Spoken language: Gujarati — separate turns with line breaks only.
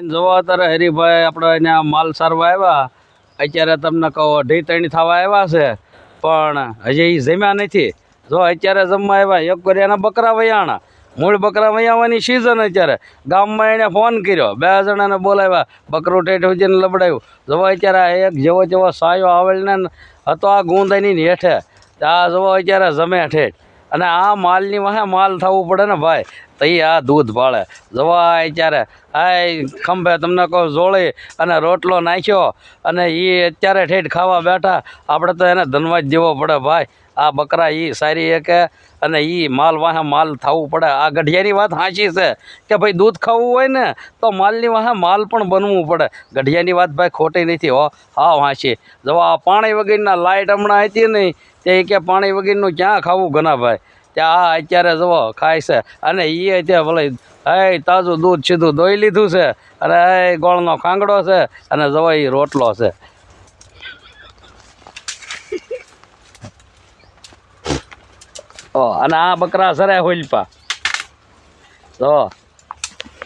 જોવા અત્યારે હરીભાઈ આપણે અહીંયા માલ સારવા આવ્યા. અત્યારે તમને કહો, અઢી ત્રણ થવા આવ્યા છે. પણ હજી જમ્યા નથી. જો અત્યારે જમવા આવ્યા, એક કર્યાના બકરા વયાણા. મૂળ બકરા વયાવાની સિઝન અત્યારે. ગામમાં એણે ફોન કર્યો. બે જણાને બોલાવ્યા. બકરું ઠેઠ ઉજીને લબડાયું. જોવા અત્યારે એક જેવો જેવો સાયો આવેલને હતો આ ગુંદાની હેઠે. આ જોવો અત્યારે જમે ઠેઠ. અને આ માલની વાહે માલ થવું પડે ને ભાઈ. તો એ આ દૂધ ભાળે જવા ત્યારે. આ ખંભે તમને કહું જોળી અને રોટલો નાખ્યો. અને એ અત્યારે ઠેઠ ખાવા બેઠા. આપણે તો એને ધનવાદ દેવો પડે ભાઈ. આ બકરા એ સારી કે, અને એ માલ વાહે માલ થવું પડે. આ ગઢિયાની વાત સાચી છે કે ભાઈ દૂધ ખાવું હોય ને, તો માલની વાહે માલ પણ બનવું પડે. ગઢિયાની વાત ભાઈ ખોટી નથી હો. હા વાંચી જવા આ પાણી વગેરેના લાઇટ હમણાં હતી નહીં તે કે પાણી વગેરેનું ક્યાં ખાવું ઘણા ભાઈ? ત્યાં આ અત્યારે જુઓ ખાય છે. અને એ અત્યારે ભલે, હે, તાજું દૂધ સીધું દોઈ લીધું છે. અને એ ગોળનો ખાંગડો છે. અને જવો એ રોટલો છે. અને આ બકરા સરે હોલપા જો